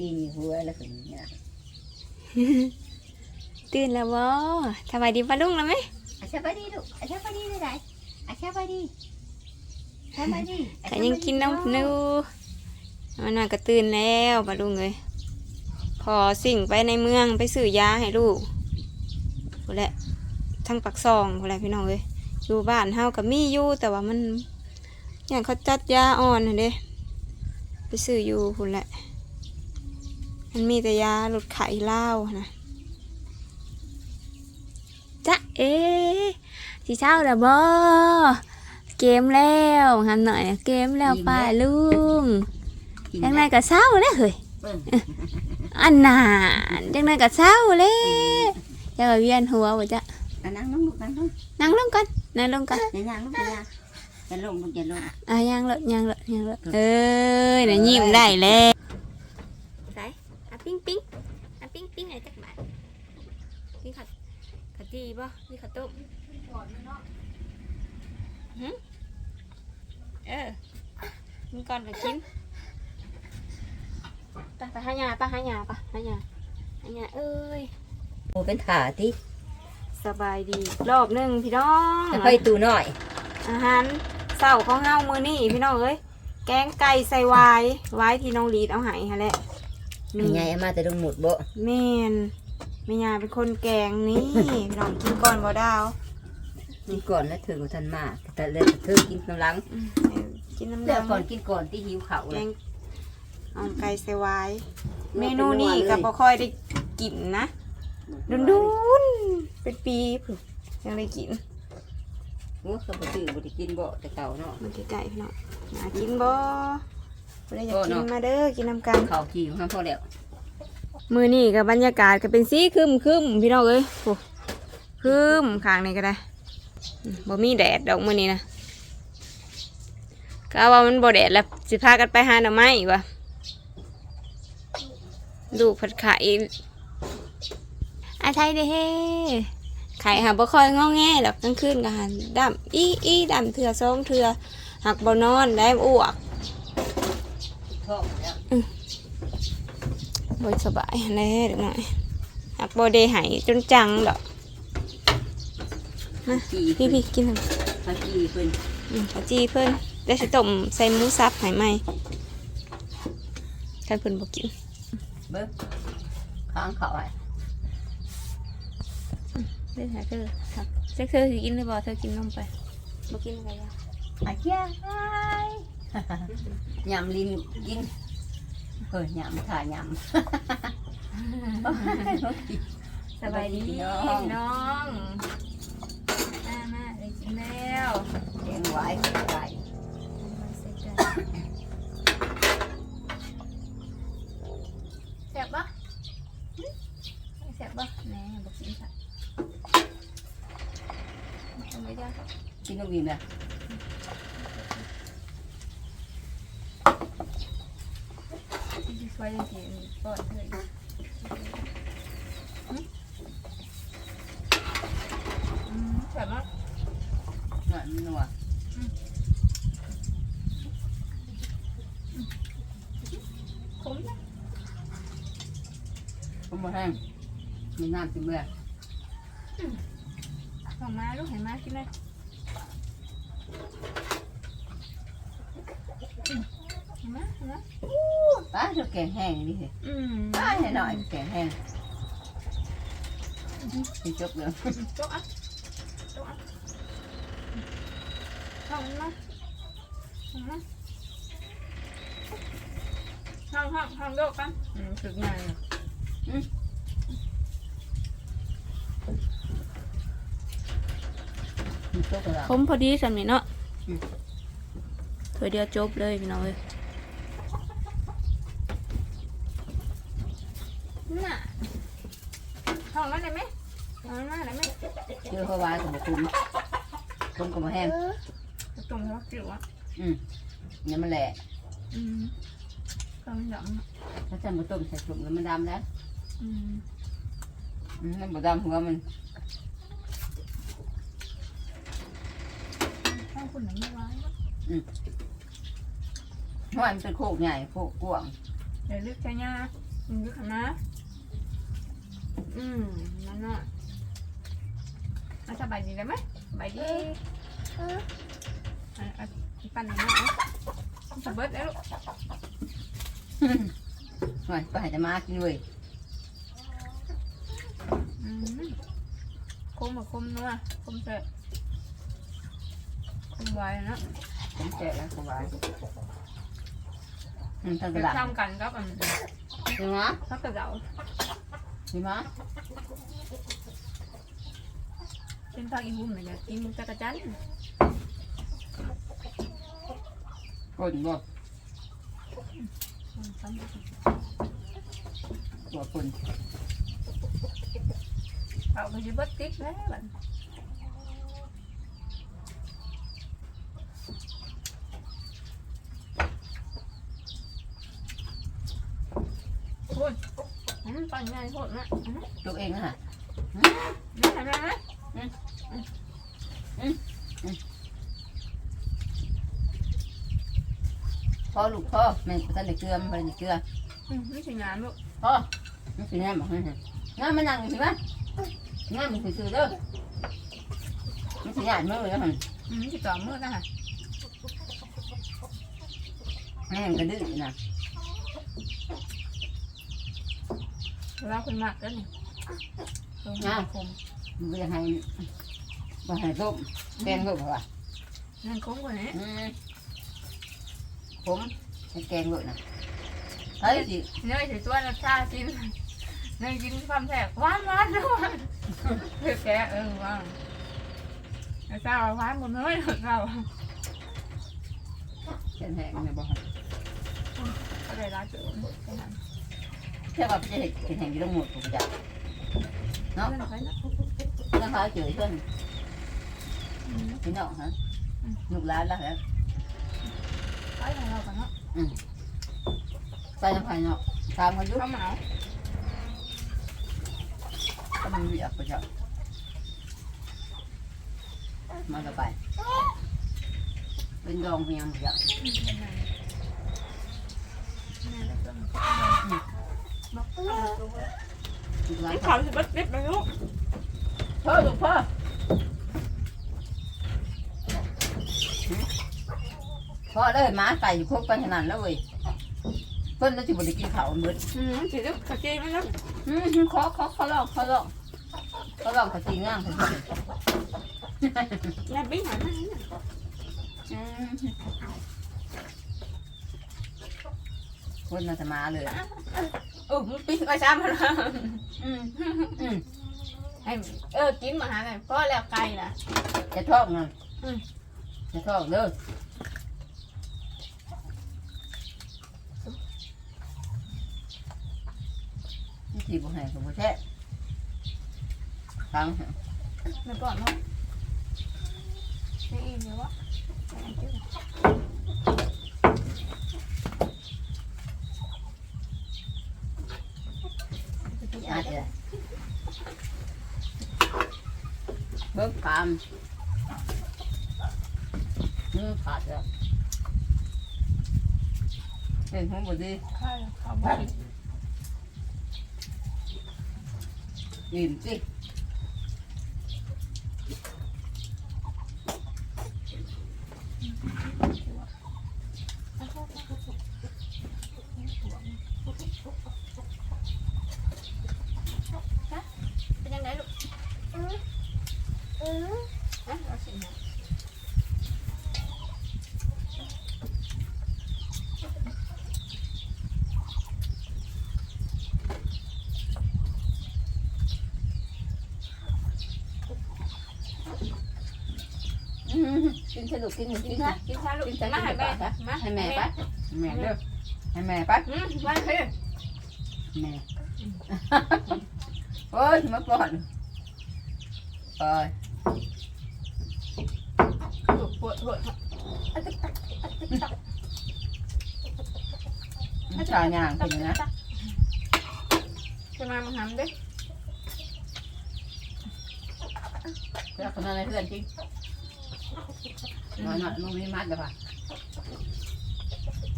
ตีนอยู่หัวแล้วก็เนี่ยตื่นแล้วบ่สบายดีปะลุงแล้วไหมอาชาบดีลูกอาชาบดีได้ไหนอาชาบดีอาชาบดีก็ยังกินน้ำนูมันน่าก็ตื่นแล้วปะลุงเลยพอสิ่งไปในเมืองไปซื้อยาให้ลูกพู้นแหละทั้งปักซองพู้นแหละพี่น้องเลยอยู่บ้านเฮากับมีอยู่แต่ว่ามันอย่างเขาจัดยาอ่อนน่ะเด้ไปซื้ออยู่พู้นแหละ มันมีแต่ยาลดไข้เหล้านะจ๊ะเอ๊ะสิเช้าแล้วบ่เกมแล้วหันหน่อยนะเกมแล้วป้าลุงยังไงก็เศร้าเลยเฮ้ยเบิ่งอันนานยังไงก็เศร้าเลยจะมาเวียนหัวบ่จ๊ะอะนั่งลงลูกนั่งลงนั่งลงก่อนนั่งลงก่อนอย่าย่างลูกอย่าย่างอย่าลงลูกอย่าลงอะย่างเลยย่างเลยย่างเลยเอ้ยน่ะยิ้มได้แล้วใส่อะ ปิ้งปิ้งอะปิ้งปิ้งไอ้จักบาทนี่ขัดขัดจีบ่นี่ขัดต้มหึเออมึงก่อนก็กินไปไปหาหยาไปหาหยาไปหาหยาหาหยาเอ้ยโอ้เป็นขาที่สบายดีรอบหนึ่งพี่น้องค่อยตูหน่อย อาหารเศร้าของเฮามือนี่พี่น้องเอ้ยแกงไก่ใส่วายไว้ที่น้องลีดเอาใหายฮะแหละ มีไงเอามาแต่ดงหมุดบ่แม่นแม่ยาเป็นคนแกงนี่พี่น้องกินก่อนบ่ดาวกินก่อนแล้วถึงกับทันมาแต่เลยเธอกินกำลังอืมให้กินน้ำเลือกก่อนดำกินก่อนที่หิวเขาแกเลยงเอาไก่ใส่วายเมนูนี้ก็บ่ค่อยได้กินนะดุนดุนๆเป็นปีพุ่นยังได้กิน โอ้เขาบ่ตื่นบ่ได้กินบ่แต่เก่าเนาะมันไก่พี่น้องน่ากินบ่ บ่ได้อยากโอ้กินเนาะมาเด้อกินน้ำกัน ข้าวจีของพอแล้วมือนี่กับบรรยากาศก็เป็นสีครึมครึมๆพี่น้องเอ้ยโอ้ครึมข้างนี้ก็ได้อืมบ่มีแดดดอกมือนี้นะก็ว่ามันบ่แดดแล้วสิพากันไปหาหน่อไม้อีกวะลูกผัดไข่อาไทยเด้เฮ้ไข่หาบ่ค่อยงอแงดอกกลางคืนก็หันดำอีอีดำเถื่อสองเถื่อหักบ่นอนได้อ้วก ท้องแล้วบ่สบายแน่เด็กหน่อยหักบ่ได้ใหายจนจังดอกจีพี่พี่กินทำไมข้าวจีเพิ่นอืมข้าวจีเพิ่นได้สิต้มใส่หมูสับใหายไหมใครเพิ่นบ่กิน เบิ่งข้างเขาไอ้เด้อหาเธอครับเซ็กเธอสิกินหรือบ่เธอกินนมไปบ่กินอะไรอะอาเจียไอ้ยำลิ้นกินเออยำถ่ายำสบายดีพี่น้องน้องมามาได้กินแล้วแกงไว้ไก่แซ่บบ่หึแซ่บบ่แหน่บ่กินค่ะเอาไว้จ้ะกินนกวินนะ ที่ช่วยยังกินปอดเลยอืมแซ่บมากหน่อยมันนัวขมนะผมมาแห้งมีน้ำจิ้มเลยขอมาลูกเห็นมากินเลยอื มเห็นไหมเห็นไหมป้าเธอแกงแห้งนี่สิอืมป้าให้หน่อยแกงแห้งกินจบเลยจ๊กอะจ๊กอะห้องมาห้องมาห้องห้องห้องโดกกันอืมถึกงานอะกินจบแล้วผมพอดีสำนีเนาะอืมเดียวจบเลยพี่น้องเอ้ยน่ะห้องมาได้ไหมห้องมาได้ไหม เจอเขาวายกับคุ้ มคุ้มกับมาแห้งเออตรงเขาจิ๋วอะอืมเนี่ยมันแหละอืมก็ไม่ดำอะถ้าจะมาต้มใส่ถุงแล้วมันดำแล้วอืมอืมมันบ่ดำหัวมันห้องคุณหนังไม่ร้ายเนอะหัวมันเป็นโคกใหญ่โคกกว้างเดี๋ยวลึกใช้ยามึงดูขันนะอืมนั่นน่ะ เอาสบายดีได้ไหมสบายดีเอาเอาปั่นหน่อยนะเอาสะเบิดแล้วลูกหน่อยไปหาจะมากินเว้ยอืมคมกับคมนัวคมเสร็จคมไวเนาะผมแจกแล้วสบายอืมทางกจะระดาษทำกันก็แบบดีมั้ยถ้ากระเดาดีมั้ย เป็นภาคอีหุ่มเลยเนี่ยกินจักรจันทร์กดบ่ตัวคนเอาไปจะเบิดติ๊กแล้วบัดโอ้ยอืมปั่นง่ายโคตรนะอืมตัวเองนะฮะ นี่เห็นไหม พ่อลูกพ่อแม่ตันได้เกลือมันบ่ได้เกลืออืมไม่ใช่งานลูกพ่อมันสิแน่บอกให้ฮะงานมานั่งอยู่สิมั้ยงานมันซื่อๆเด้อมันสิญาติมื้อเด้อหั่นอืมติดต่อมือนะฮะแม่งก็ดื้อนะเราคนมากแล้วนี่ตรงนี้คม มันบ่อยากให้บ่ให้ต้มแกงต้มว่านั่นคมกว่านี้อืมผมให้แกงด้วยนะเฮ้ยสิเนื้อถือตัวนักชาจิ้นเนื้อกินความแสบหวานหวานด้วยเพื่อแกเออว่างนักชาหวานหมดเลยนักชาแกงแห้งเนี่ยบ่ให้ก็ได้ร้านเจอแค่ว่าจะเห็ดแกงแห้งอยู่ทั้งหมดผมจะเนาะ ไปนะต้องหาเจอเพื่อนพี่น้องฮะลูกหลานแล้วฮะไปของเรากันเนาะใส่น้ำไผ่เนาะตามเขาอยู่ข้าวเหมาก็มันเวียกไปจ้ะมาละไปเป็นดองเพียงจ้ะลูกหลานนี่เขาขาวสิบัดดิบเลยลูก พ่อลูกพ่อพ่อเลยหมาไก่อยู่ครบกันขนาดแล้วเว้ยเพิ่นจะจิบได้กินข้าวมื้ออืมสิลูกกระเจี๊ยบนะอืมขอขอขอลองขอลองขอลองขอตีง่างขอตียาบิ้งหันมาอืมคนน่าจะมาเลยโอ้มึงปิ้งก็ช้ำแล้วอืมอืม ให้เออกินมาหาไงพ่อแล้วไก่ล่ะ จะชอบไงอืม จะชอบเด้อนี่ที่บุแห่งกับบุแช่ฟังไม่ก่อนเนาะไม่อิ่มเลยวะอาจจะเบิกคำมือขาดแล้ว เป็นหัวบดีข้าวข้าวบ้านอิ่มสิ เป็นยังไงลูกอืออืออะเอาสิเนี่ย อืม กินสนุกกินกินกิกินนซะกินซะลูกกินซะมาให้แม่กินซะมาให้แม่ไปแม่เด้อให้แม่ไปอืมมาให้แม่โอ้ยมาก่อนปล่อยปวดปวดปวดมันชาย่างขึ้นนะจะมามาหำดิแล้วคนนั้นอะไรเพื่อนจริง น้อยหน่อยมึงไม่มัดเลยป่ะ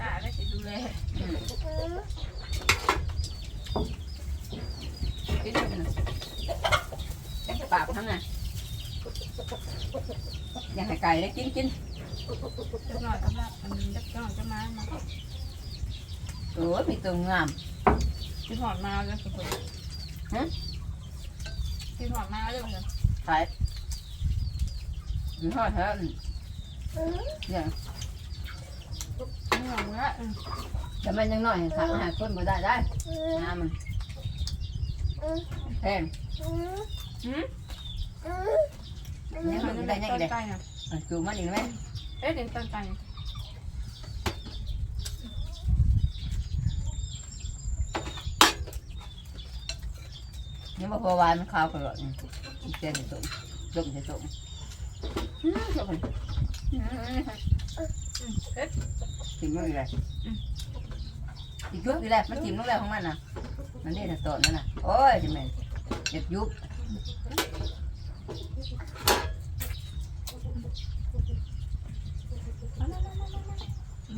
ตาได้จะดูแลกินปากทั้งน่ะอยากให้ไก่ได้กินกินจักหน่อยก็แบบจักหน่อยจะมามาโอ้ยมีตัวงามที่หอดมาเลยคุณฮะที่หอดมาเลยคุณใช่ ยังไงต้นไก่น่ะจูมันอีกไหมเอ๊ะเด็กต้นไก่นี่มาพอวานมันขาวกระโดดเถิ่มมันอีกแล้วอีกยุบอีกแล้วมันถิ่มลูกแล้วของมันน่ะ มันได้แต่ต้นนั่นน่ะ โอ้ยจะแม่เจ็บยุบ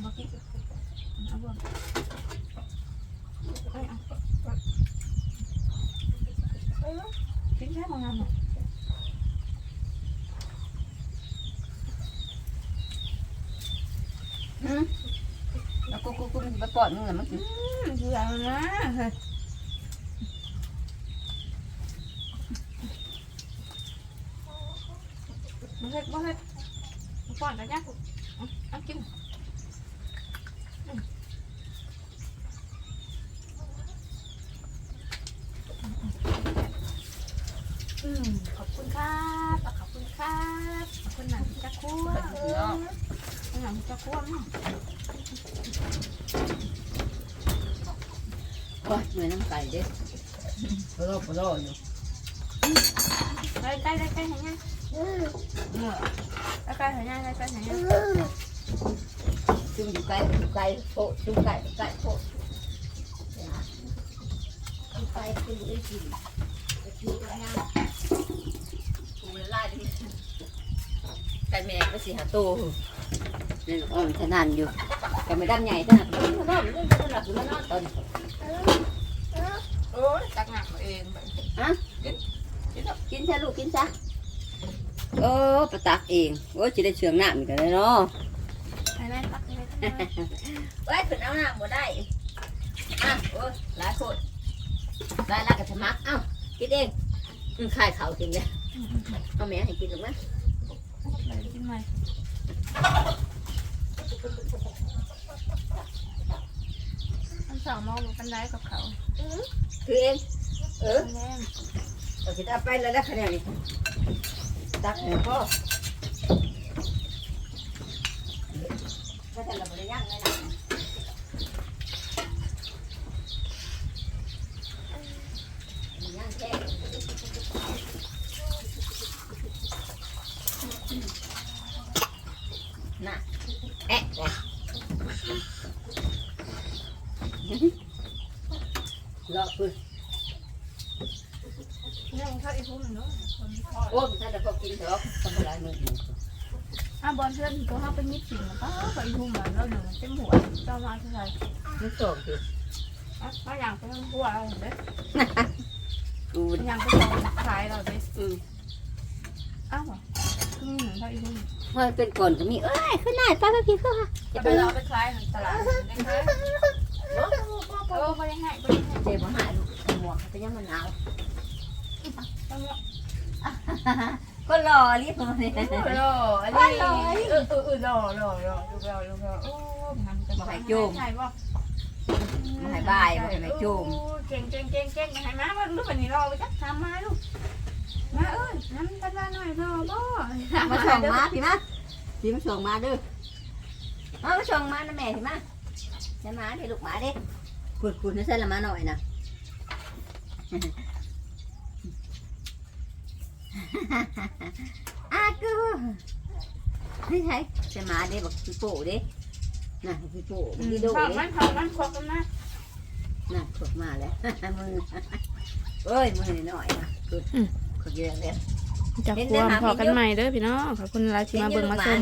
บ่กินเอาบ่เอ้ยเอากินแค่บางงานหรอ แล้วกู กูกูมันไปปอดมึงน่ะมันกินเดี๋ยวนะมาเฮ็ดมาเฮ็ดมาป้อนกันจ้ะเอาเอากินอืมขอบคุณครับขอบคุณครับ ขอบคุณหนังจักรคั่วหนังจักรคั่วมั้ง โอ้ยเหมือนน้ำไก่เด้ปลาโลปลาโลอยู่ใกล้ใกล้ใกล้ใกล้เห็นยังใกล้ใกล้เห็นยังใกล้ใกล้เห็นยังจุ่มอยู่ไก่อยู่ไก่โปะจุ่มไก่ไก่โปะไก่กินได้กินกินได้ยังกูละลายดิไก่แม่ก็สิหาโตนี่อ๋อมันขนาดอยู่ ไก่ไม่ดำใหญ่ขนาดนี้มันนอนมันนอนหลับอยู่มันนอนตอนโอ้ยตักหนักเองกินซะลูกกินซะโอ้ประตักเองโอ้จะได้เชืองหน้ามันกันเลยเนาะใช่ไหมตักใช่ไหมไว้ขึ้นเอาหน้าบ่ได้อะโอ้ยหลายคนหลายหลายกับสมัครเอ้ากินเองอืมขายเขากินเลยเอาแม่ให้กินหรือมั้ยกินไหมมัน สองโมงกันได้กับเขาคือเองเออแน่เราจะเอาไปแล้วนะคะแนนนี่ตักให้พ่อถ้าแต่เราไม่ได้ย่างเลยนะย่างแค่น่ะแอะแอะ รอคุณเนี่ยมันเข้าอีพุ่มเนาะโอ้ถ้าจะพอกินเถอะทำอะไรมืออะบอลเพื่อนตัวเขาเป็นมิตรสิ่งนะป้าเข้าอีพุ่มแบบแล้วหนึ่งเต็มหัวเจ้ามาเท่าไหร่มันโสมคืออะมาอย่างเป็นหัวเราเห็นไหมกูอย่างเป็นของขายเราเด้อืมอ้าวคือมีหมือนเข้าอีพุ่มเมื่อเป็นก่อนก็มีเอ้ยขึ้นหน้าป้าก็กินข้าวค่ะจะไปราไปขายตลาดได้ขายโอ้ไม่ได้ให้ไม่ได้ให้เจ็บหา ยหมวกเป็นยังมันหนาวต้องเนาะก็รอรีบมาเลยรออันนี้เออเออเออรอรอรอดูรอดูรอโอ้มันจะใช่ป่ะมาให้บายมาให้แม่จุ่มเก่งเก่งเก่งเก่งมาให้มาว่าลูกวันนี้รอไปจักทำมาลูกมาเอ้ยน้ำตาลหน่อยรอบ่มาส่งมาพี่มาพี่มาส่งมาเด้อมามาส่งมานะแม่พี่มาใช่มาดิลูกหมาดิขุดขุดให้เส้นละมาหน่อยนะ อากูนี่ใช่ใช่มาดิบอกพี่โป้ดิน่ะพี่โป้พี่โดชอบดิมันชอบมันครบกันนะน่ะขดมาแล้วมือเอ้ยมือหน่อยนะขดขดเยอะเลยจากความพอกันใหม่เด้อพี่น้องขอบคุณหลายที่มาเบิ่งมาชม